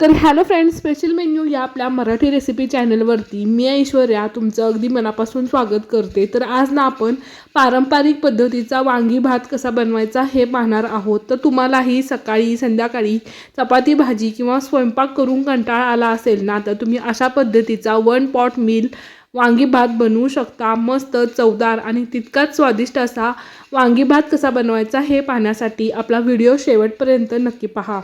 तर hello friends special menu या आपल्या मराठी रेसिपी चॅनलवरती मी ऐश्वर्या तुमचं अगदी मनापासून स्वागत करते. तर आज ना आपण पारंपरिक पद्धतीचा वांगी भात कसा बनवायचा हे पाहणार आहोत. तर तुम्हालाही सकाळी संध्याकाळी चपाती भाजी किंवा स्वयंपाक करून कंटाळा आला असेल ना तर तुम्ही अशा पद्धतीचा वन पॉट मील वांगी भात बनवू शकता. मस्त चवदार आणि तितकाच स्वादिष्ट असा वांगी भात कसा बनवायचा हे पाहण्यासाठी आपला व्हिडिओ शेवटपर्यंत नक्की पहा.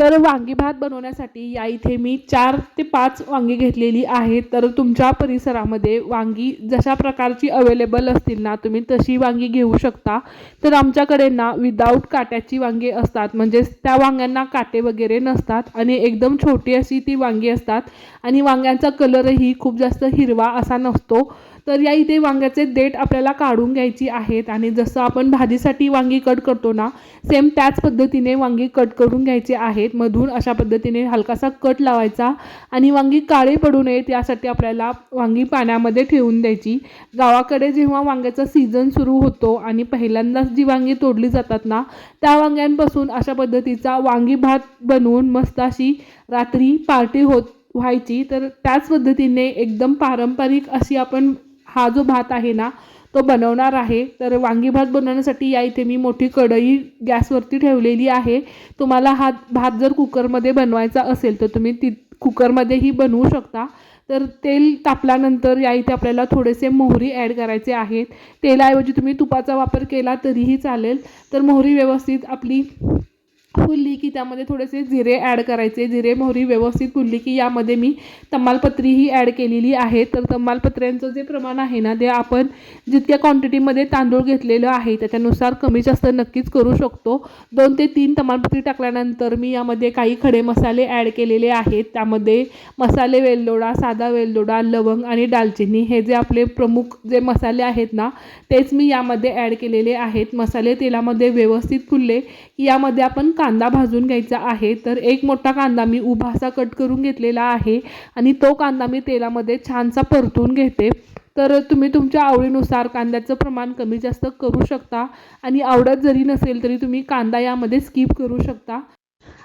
तर वांगी भात बनवण्यासाठी या इथे मी चार ते पाच वांगी घेतलेली आहेत. तर तुमच्या परिसरामध्ये वांगी जशा प्रकारची अवेलेबल असतील ना तुम्ही तशी वांगी घेऊ शकता. तर आमच्याकडे ना विदाऊट काट्याची वांगी असतात. म्हणजेच त्या वांग्यांना काटे वगैरे नसतात आणि एकदम छोटी अशी ती वांगी असतात. आणि वांग्यांचा कलरही खूप जास्त हिरवा असा नसतो. तर या इथे वांग्याचे देठ आपल्याला काढून घ्यायची आहेत. आणि जसं आपण भाजीसाठी वांगी कट करतो ना सेम त्याच पद्धतीने वांगी कट करून घ्यायचे आहेत. मधून अशा पद्धतीने हलकासा कट लावायचा आणि वांगी काळे पडू नयेत यासाठी आपल्याला वांगी पाण्यामध्ये ठेवून द्यायची. गावाकडे जेव्हा वांग्याचा सीझन सुरू होतो आणि पहिल्यांदाच जी वांगी तोडली जातात ना त्या वांग्यांपासून अशा पद्धतीचा वांगी भात बनवून मस्त अशी रात्री पार्टी होत व्हायची. तर त्याच पद्धतीने एकदम पारंपरिक अशी आपण हा जो भात आहे ना तो बनवणार आहे. तर वांगी भात बनवण्यासाठी या इथे मी मोठी कढई गॅसवरती ठेवलेली आहे. तुम्हाला हा भात जर कुकरमध्ये बनवायचा असेल तर तुम्ही ती कुकरमध्येही बनवू शकता. तर तेल तापल्यानंतर या इथे आपल्याला थोडेसे मोहरी ॲड करायचे आहेत. तेलाऐवजी तुम्ही तुपाचा वापर केला तरीही चालेल. तर मोहरी व्यवस्थित आपली फुलली की त्यामध्ये थोडेसे जिरे ॲड करायचे. जिरे मोहरी व्यवस्थित फुलली की यामध्ये मी तमालपत्रीही ॲड केलेली आहे. तर तमालपत्र्यांचं जे प्रमाण आहे ना ते आपण जितक्या क्वांटिटीमध्ये तांदूळ घेतलेलं आहे त्याच्यानुसार कमी जास्त नक्कीच करू शकतो. दोन ते तीन तमालपत्री टाकल्यानंतर मी यामध्ये काही खडे मसाले ॲड केलेले आहेत. त्यामध्ये मसाले वेलदोडा साधा वेलदोडा लवंग आणि दालचिनी हे जे आपले प्रमुख जे मसाले आहेत ना तेच मी यामध्ये ॲड केलेले आहेत. मसाले तेलामध्ये व्यवस्थित फुलले की यामध्ये आपण कांदा भाजून घ्यायचा आहे तर एक मोठा कांदा मी उभा असा कट करून घेतलेला आहे आणि तो कांदा मी तेलामध्ये छानसा परतून घेते. तर तुम्ही तुमच्या आवडीनुसार कांद्याचं प्रमाण कमी जास्त करू शकता आणि आवडत जरी नसेल तरी तुम्ही कांदा यामध्ये स्किप करू शकता.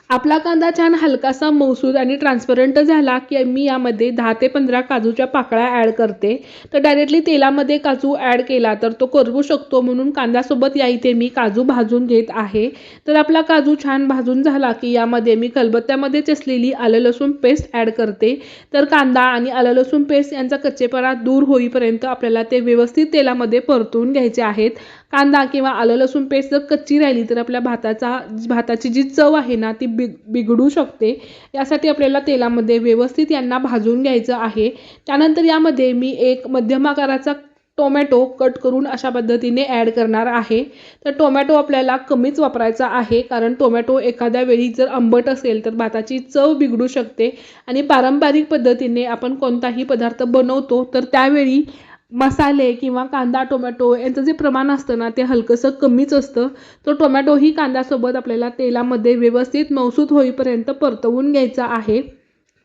आपला कांदा छान हलकासा मौसूद आणि ट्रान्सपरंट झाला की मी यामध्ये दहा ते पंधरा काजूच्या पाकळ्या ॲड करते. तर डायरेक्टली तेलामध्ये काजू ॲड केला तर तो करवू शकतो म्हणून कांद्यासोबत या इथे मी काजू भाजून घेत आहे. तर आपला काजू छान भाजून झाला की यामध्ये मी खलबत्त्यामध्ये असलेली आलं लसूण पेस्ट ॲड करते. तर कांदा आणि आलं लसूण पेस्ट यांचा कच्चेपणा दूर होईपर्यंत आपल्याला ते व्यवस्थित तेलामध्ये परतून घ्यायचे आहेत. कांदा किंवा आलं लसूण पेस्ट जर कच्ची राहिली तर आपल्या भाताचा भाताची जी चव आहे ना ती बिग बिघडू शकते. यासाठी आपल्याला तेलामध्ये व्यवस्थित यांना भाजून घ्यायचं आहे. त्यानंतर यामध्ये मी एक मध्यम आकाराचा टोमॅटो कट करून अशा पद्धतीने ॲड करणार आहे. तर टोमॅटो आपल्याला कमीच वापरायचा आहे कारण टोमॅटो एखाद्या वेळी जर आंबट असेल तर भाताची चव बिघडू शकते. आणि पारंपरिक पद्धतीने आपण कोणताही पदार्थ बनवतो तर त्यावेळी मसाले किंवा कांदा टोमॅटो यांचं जे प्रमाण असतं ना ते हलकंसं कमीच असतं. तो टोमॅटोही कांद्यासोबत आपल्याला तेलामध्ये व्यवस्थित मौसूद होईपर्यंत परतवून घ्यायचा आहे.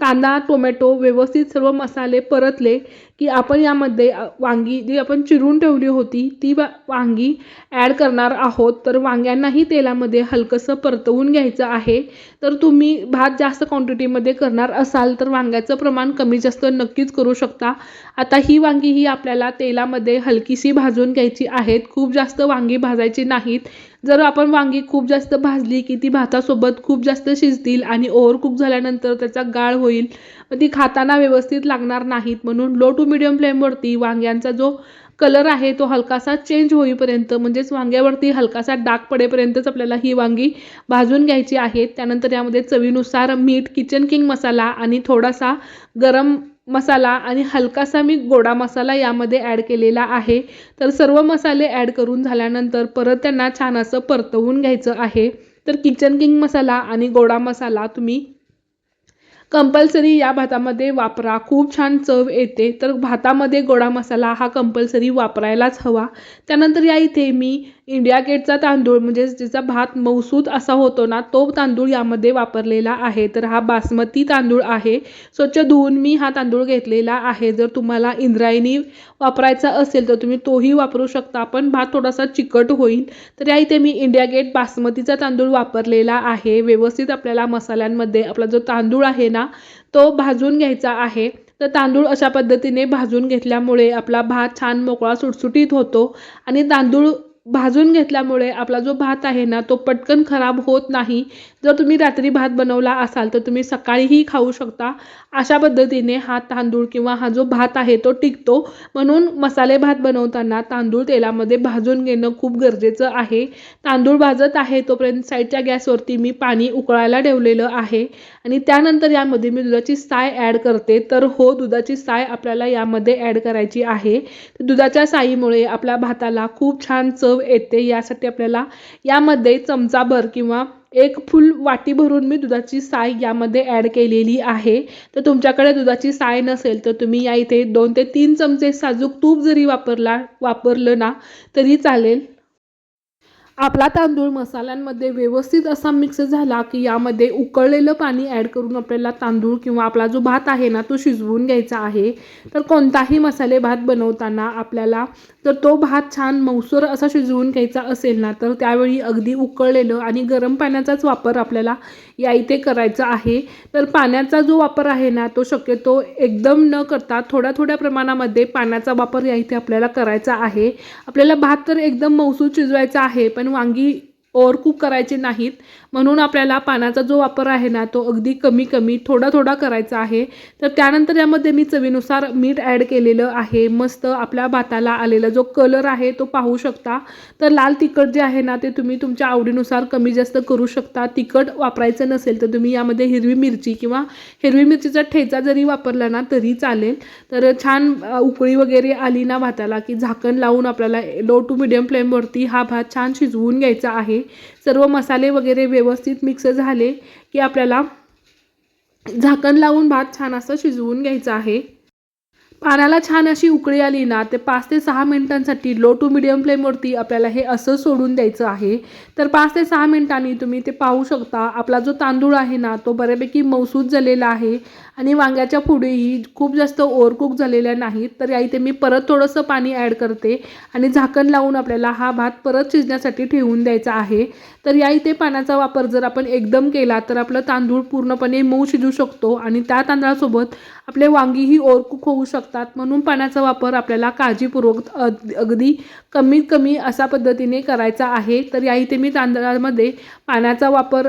कांदा टोमॅटो व्यवस्थित सर्व मसाले परतले की आपण यामध्ये वांगी जी आपण चिरून ठेवली होती ती वा वांगी ॲड करणार आहोत. तर वांग्यांनाही तेलामध्ये हलकंसं परतवून घ्यायचं आहे. तर तुम्ही भात जास्त क्वांटिटीमध्ये करणार असाल तर वांग्याचं प्रमाण कमी जास्त नक्कीच करू शकता. आता ही वांगी ही आपल्याला तेलामध्ये हलकीशी भाजून घ्यायची आहेत. खूप जास्त वांगी भाजायची नाहीत. जर आपण वांगी खूप जास्त भाजली की ती भातासोबत खूप जास्त शिजतील आणि ओव्हरकुक झाल्यानंतर त्याचा गाळ होईल ती खाताना व्यवस्थित लागणार नाहीत. म्हणून लो टू मिडियम फ्लेमवरती वांग्यांचा जो कलर आहे तो हलकासा चेंज होईपर्यंत म्हणजेच वांग्यावरती हलकासा डाग पडेपर्यंतच आपल्याला ही वांगी भाजून घ्यायची आहेत त्यानंतर यामध्ये चवीनुसार मीठ किचन किंग मसाला आणि थोडासा गरम मसाला आणि हलकासा मी गोडा मसाला यामध्ये ॲड केलेला आहे. तर सर्व मसाले ॲड करून झाल्यानंतर परत त्यांना छान असं परतवून घ्यायचं आहे. तर किचन किंग मसाला आणि गोडा मसाला तुम्ही कंपल्सरी या भातामध्ये वापरा. खूप छान चव येते. तर भातामध्ये गोडा मसाला हा कंपल्सरी वापरायलाच हवा. त्यानंतर या इथे मी इंडिया गेटचा तांदूळ म्हणजे ज्याचा भात मौसूद असा होतो ना तो तांदूळ यामध्ये वापरलेला आहे. तर हा बासमती तांदूळ आहे. स्वच्छ धुवून मी हा तांदूळ घेतलेला आहे. जर तुम्हाला इंद्रायणी वापरायचा असेल तर तुम्ही तोही वापरू शकता पण भात थोडासा चिकट होईल. तर या इथे मी इंडिया गेट बासमतीचा तांदूळ वापरलेला आहे. व्यवस्थित आपल्याला मसाल्यांमध्ये आपला जो तांदूळ आहे ना तो भाजून घ्यायचा आहे. तर तांदूळ अशा पद्धतीने भाजून घेतल्यामुळे आपला भात छान मोकळा सुटसुटीत होतो आणि तांदूळ भाजून घेतल्यामुळे आपला जो भात आहे ना तो पटकन खराब होत नाही. जर तुम्ही रात्री भात बनवला असाल तर तुम्ही सकाळीही खाऊ शकता. अशा पद्धतीने हा तांदूळ किंवा हा जो भात आहे तो टिकतो. म्हणून मसाले भात बनवताना तांदूळ तेलामध्ये भाजून घेणं खूप गरजेचं आहे. तांदूळ भाजत आहे तोपर्यंत साईडच्या गॅसवरती मी पाणी उकळायला ठेवलेलं आहे. आणि त्यानंतर यामध्ये मी दुधाची साय ॲड करते. तर हो दुधाची साय आपल्याला यामध्ये ॲड करायची आहे. दुधाच्या साईमुळे आपल्या भाताला खूप छान चव येते यासाठी आपल्याला यामध्ये चमचाभर किंवा एक फुल वाटी भरून मी दुधाची साय यामध्ये ॲड केलेली आहे. तर तुमच्याकडे दुधाची साय नसेल तर तुम्ही या इथे दोन ते तीन चमचे साजूक तूप जरी वापरला वापरलं ना तरी चालेल. आपला तांदूळ मसाल्यांमध्ये व्यवस्थित असा मिक्स झाला की यामध्ये उकळलेलं पाणी ॲड करून आपल्याला तांदूळ किंवा आपला जो भात आहे ना तो शिजवून घ्यायचा आहे. तर कोणताही मसाले भात बनवताना आपल्याला जर तो भात छान मौसूर असा शिजवून घ्यायचा असेल ना तर त्यावेळी अगदी उकळलेलं आणि गरम पाण्याचाच वापर आपल्याला या इथे करायचा आहे. तर पाण्याचा जो वापर आहे ना तो शक्यतो एकदम न करता थोड्या थोड्या प्रमाणामध्ये पाण्याचा वापर या इथे आपल्याला करायचा आहे. आपल्याला भात तर एकदम मौसूर शिजवायचा आहे पण वांगी ओव्हरकूक करायचे नाहीत. म्हणून आपल्याला पानाचा जो वापर आहे ना तो अगदी कमी कमी थोडा थोडा करायचा आहे. तर त्यानंतर यामध्ये मी चवीनुसार मीठ ॲड केलेलं आहे. मस्त आपल्या भाताला आलेला जो कलर आहे तो पाहू शकता. तर लाल तिखट जे आहे ना ते तुम्ही तुमच्या आवडीनुसार कमी जास्त करू शकता. तिखट वापरायचं नसेल तर तुम्ही यामध्ये हिरवी मिरची किंवा हिरवी मिरचीचा ठेचा जरी वापरला ना तरी चालेल. तर छान उकळी वगैरे आली ना भाताला की झाकण लावून आपल्याला लो टू मिडियम फ्लेमवरती हा भात छान शिजवून घ्यायचा आहे. सर्व मसाले वगैरे व्यवस्थित मिक्स झाले की आपल्याला झाकण लावून भात छान असं शिजवून घ्यायचा आहे. पाण्याला छान अशी उकळी आली ना ते पाच ते सहा मिनिटांसाठी लो टू मिडियम फ्लेमवरती आपल्याला हे असं सोडून द्यायचं आहे. तर पाच ते सहा मिनिटांनी तुम्ही ते पाहू शकता. आपला जो तांदूळ आहे ना तो बऱ्यापैकी मौसूद झालेला आहे. आणि वांग्याच्या पुढेही खूप जास्त ओव्हरकुक झालेल्या नाहीत तर या इथे मी परत थोडंसं पाणी ॲड करते आणि झाकण लावून आपल्याला हा भात परत शिजण्यासाठी ठेवून द्यायचा आहे. तर या इथे पाण्याचा वापर जर आपण एकदम केला तर आपलं तांदूळ पूर्णपणे मऊ शिजू शकतो आणि त्या तांदळासोबत आपले वांगीही ओरकूक होऊ शकतात. म्हणून पाण्याचा वापर आपल्याला काळजीपूर्वक अग- अगदी कमीत कमी अशा पद्धतीने करायचा आहे. तर या इथे मी तांदळामध्ये पाण्याचा वापर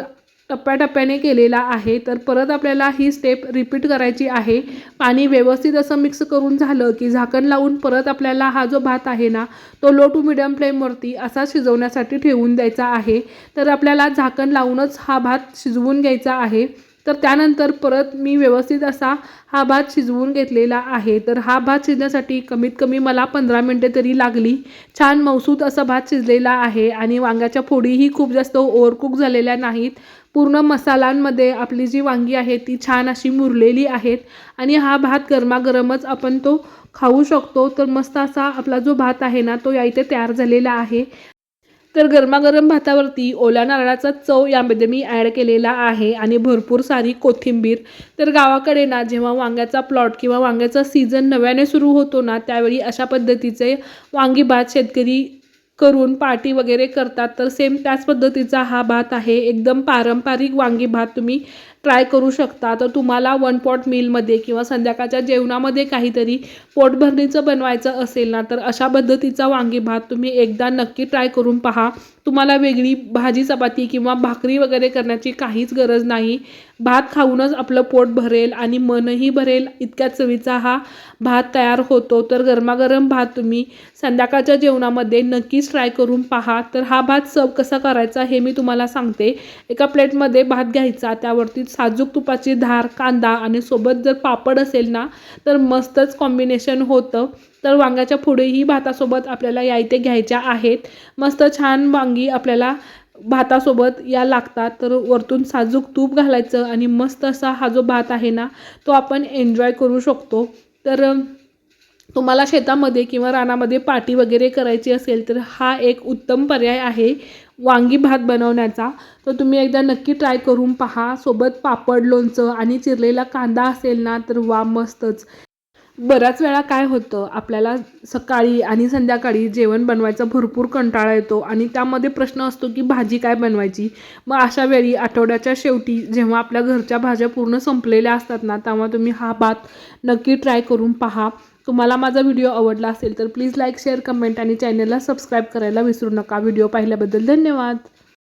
टप्प्याटप्प्याने केलेला आहे. तर परत आपल्याला ही स्टेप रिपीट करायची आहे. पाणी व्यवस्थित असं मिक्स करून झालं की झाकण लावून परत आपल्याला हा जो भात आहे ना तो लो टू मिडियम फ्लेमवरती असा शिजवण्यासाठी ठेवून द्यायचा आहे. तर आपल्याला झाकण लावूनच हा भात शिजवून घ्यायचा आहे. तर त्यानंतर परत मी व्यवस्थित असा हा भात शिजवून घेतलेला आहे. तर हा भात शिजण्यासाठी कमीत कमी मला पंधरा मिनटे तरी लागली. छान मौसूद असा भात शिजलेला आहे. आणि वांग्याच्या फोडीही खूप जास्त ओव्हरकुक झालेल्या नाहीत. पूर्ण मसाल्यांमध्ये आपली जी वांगी आहे ती छान अशी मुरलेली आहेत. आणि हा भात गरमागरमच आपण तो खाऊ शकतो. तर मस्त असा आपला जो भात आहे ना तो या इथे तयार झालेला आहे. तर गरमागरम भातावरती ओल्या नारळाचा चव यामध्ये मी ॲड केलेला आहे. आणि भरपूर सारी कोथिंबीर. तर गावाकडे ना जेव्हा वांग्याचा प्लॉट किंवा वांग्याचा सीझन नव्याने सुरू होतो ना त्यावेळी अशा पद्धतीचे वांगी भात शेतकरी करून पाटी वगैरे करतात तर सेम त्याच पद्धतीचा हा भात आहे. एकदम पारंपरिक वांगी भात तुम्ही ट्राय करू शकता. तर तुम्हाला वन पॉट मीलमध्ये किंवा संध्याकाळच्या जेवणामध्ये काहीतरी पोटभरणीचं बनवायचं असेल ना तर अशा पद्धतीचा वांगी भात तुम्ही एकदा नक्की ट्राय करून पहा. तुम्हाला वेगळी भाजी चपाती किंवा भाकरी वगैरे करण्याची काहीच गरज नाही. भात खाऊनच आपलं पोट भरेल आणि मनही भरेल. इतक्या चवीचा हा भात तयार होतो. तर गरमागरम भात तुम्ही संध्याकाळच्या जेवणामध्ये नक्कीच ट्राय करून पहा. तर हा भात सर्व कसा करायचा हे मी तुम्हाला सांगते. एका प्लेटमध्ये भात घ्यायचा त्यावरती साजूक तुपाची धार कांदा आणि सोबत जर पापड असेल ना तर मस्तच कॉम्बिनेशन होतं. तर वांग्याच्या पुढेही भातासोबत आपल्याला या इथे घ्यायच्या आहेत. मस्त छान वांगी आपल्याला भातासोबत या लागतात. तर वरतून साजूक तूप घालायचं आणि मस्त असा हा जो भात आहे ना तो आपण एन्जॉय करू शकतो. तर तुम्हाला शेतामध्ये किंवा रानामध्ये पाटी वगैरे करायची असेल तर हा एक उत्तम पर्याय आहे वांगी भात बनवण्याचा. तर तुम्ही एकदा नक्की ट्राय करून पहा. सोबत पापड लोणचं आणि चिरलेला कांदा असेल ना तर वा मस्तच. बऱ्याच वेळा काय होतं आपल्याला सकाळी आणि संध्याकाळी जेवण बनवायचा भरपूर कंटाळा येतो आणि त्यामध्ये प्रश्न असतो की भाजी काय बनवायची? मग अशा वेळी आठवड्याच्या शेवटी जेव्हा आपल्या घरच्या भाज्या पूर्ण संपलेल्या असतात ना तेव्हा तुम्ही हा भात नक्की ट्राय करून पहा. तुम्हाला माझा व्हिडिओ आवडला असेल तर प्लीज लाईक शेअर कमेंट आणि चॅनलला सबस्क्राईब करायला विसरू नका. व्हिडिओ पाहिल्याबद्दल धन्यवाद.